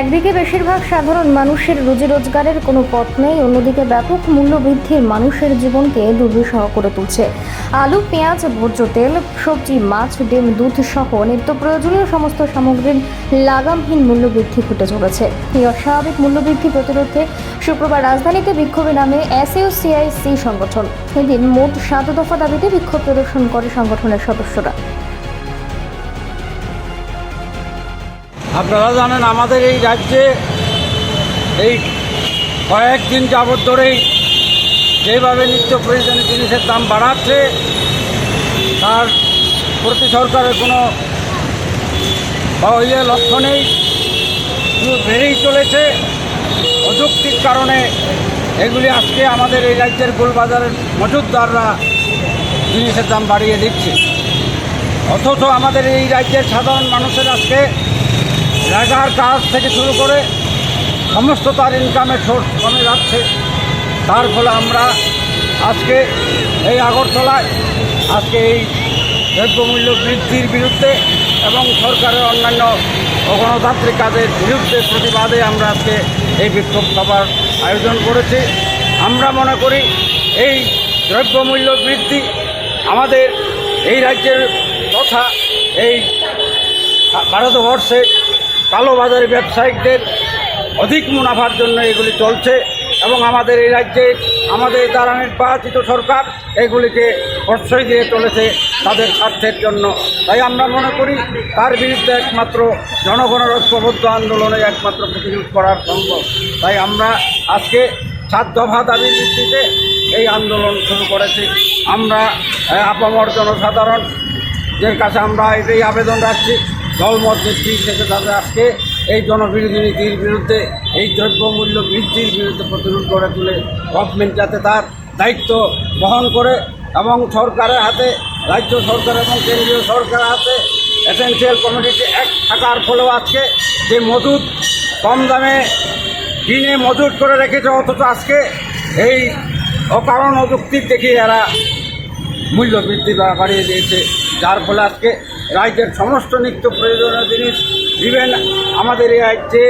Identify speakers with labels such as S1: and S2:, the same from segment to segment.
S1: একদিকে বেশিরভাগ সাধারণ মানুষের রুজি রোজগারের কোনো পথ নেই, অন্যদিকে ব্যাপক মূল্য বৃদ্ধির মানুষের জীবনকে দুর্বিষহ করে তুলছে। আলু, পেঁয়াজ, ভোজ্য তেল, সবজি, মাছ, ডিম, দুধ সহ নিত্য প্রয়োজনীয় সমস্ত সামগ্রীর লাগামহীন মূল্য বৃদ্ধি ঘটে চলেছে। এই অস্বাভাবিক মূল্য বৃদ্ধি প্রতিরোধে শুক্রবার রাজধানীতে বিক্ষোভে নামে এসইউসিআইসি সংগঠন। এদিন মোট সাত দফা দাবিতে বিক্ষোভ প্রদর্শন করে সংগঠনের সদস্যরা।
S2: আপনারা জানেন আমাদের এই রাজ্যে এই কয়েকদিন যাবৎ ধরেই যেভাবে নিত্য প্রয়োজনীয় জিনিসের দাম বাড়াচ্ছে, তার প্রতি সরকারের কোনো ইয়ে লক্ষ্য নেই। শুধু বেড়েই চলেছে। অযৌক্তিক কারণে এগুলি আজকে আমাদের এই রাজ্যের গোলবাজারের মজুদদাররা জিনিসের দাম বাড়িয়ে দিচ্ছে। অথচ আমাদের এই রাজ্যের সাধারণ মানুষের আজকে লেখার কাজ থেকে শুরু করে সমস্ত তার ইনকামের সোর্স কমে যাচ্ছে। তার ফলে আমরা আজকে এই আগরতলায়, আজকে এই দ্রব্যমূল্য বৃদ্ধির বিরুদ্ধে এবং সরকারের অন্যান্য অগণতান্ত্রিক কাজের বিরুদ্ধে প্রতিবাদে আমরা আজকে এই বিক্ষোভ সভার আয়োজন করেছি। আমরা মনে করি এই দ্রব্যমূল্য বৃদ্ধি আমাদের এই রাজ্যের তথা এই ভারতবর্ষে কালোবাজারি ব্যবসায়িকদের অধিক মুনাফার জন্য এগুলি চলছে এবং আমাদের এই রাজ্যে আমাদের দ্বারা নির্বাচিত সরকার এগুলিকে প্রশ্রয় দিয়ে চলেছে তাদের স্বার্থের জন্য। তাই আমরা মনে করি তার বিরুদ্ধে একমাত্র জনগণের ঐক্যবদ্ধ আন্দোলনে একমাত্র প্রতিরোধ করার সম্ভব। তাই আমরা আজকে সাত দফা দাবির ভিত্তিতে এই আন্দোলন শুরু করেছি। আমরা আপামর জনসাধারণ এর কাছে আমরা এটাই আবেদন রাখছি দলমত থেকে তাদের আজকে এই জনবিরোধী নীতির বিরুদ্ধে, এই দ্রব্যমূল্য বৃদ্ধির বিরুদ্ধে প্রতিরোধ করে তুলে গভর্নমেন্ট যাতে তার দায়িত্ব বহন করে এবং সরকারের হাতে, রাজ্য সরকার এবং কেন্দ্রীয় সরকারের হাতে এসেন্সিয়াল কমিউনিটি অ্যাক্ট থাকার ফলেও আজকে যে মজুদ কম দামে কিনে মজুদ করে রেখেছে, অথচ আজকে এই অকারণ অযৌক্তিক দেখিয়ে এরা মূল্য বৃদ্ধি বাড়িয়ে দিয়েছে। যার ফলে আজকে রাজ্যের সমস্ত নিত্য প্রয়োজনীয় জিনিস ইভেন আমাদের এই রাজ্যে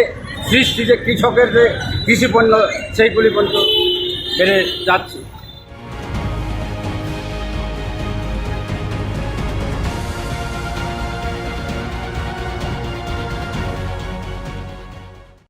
S2: সৃষ্টি যে কৃষকের যে কৃষিপণ্য সেইগুলি পর্যন্ত বেড়ে যাচ্ছে।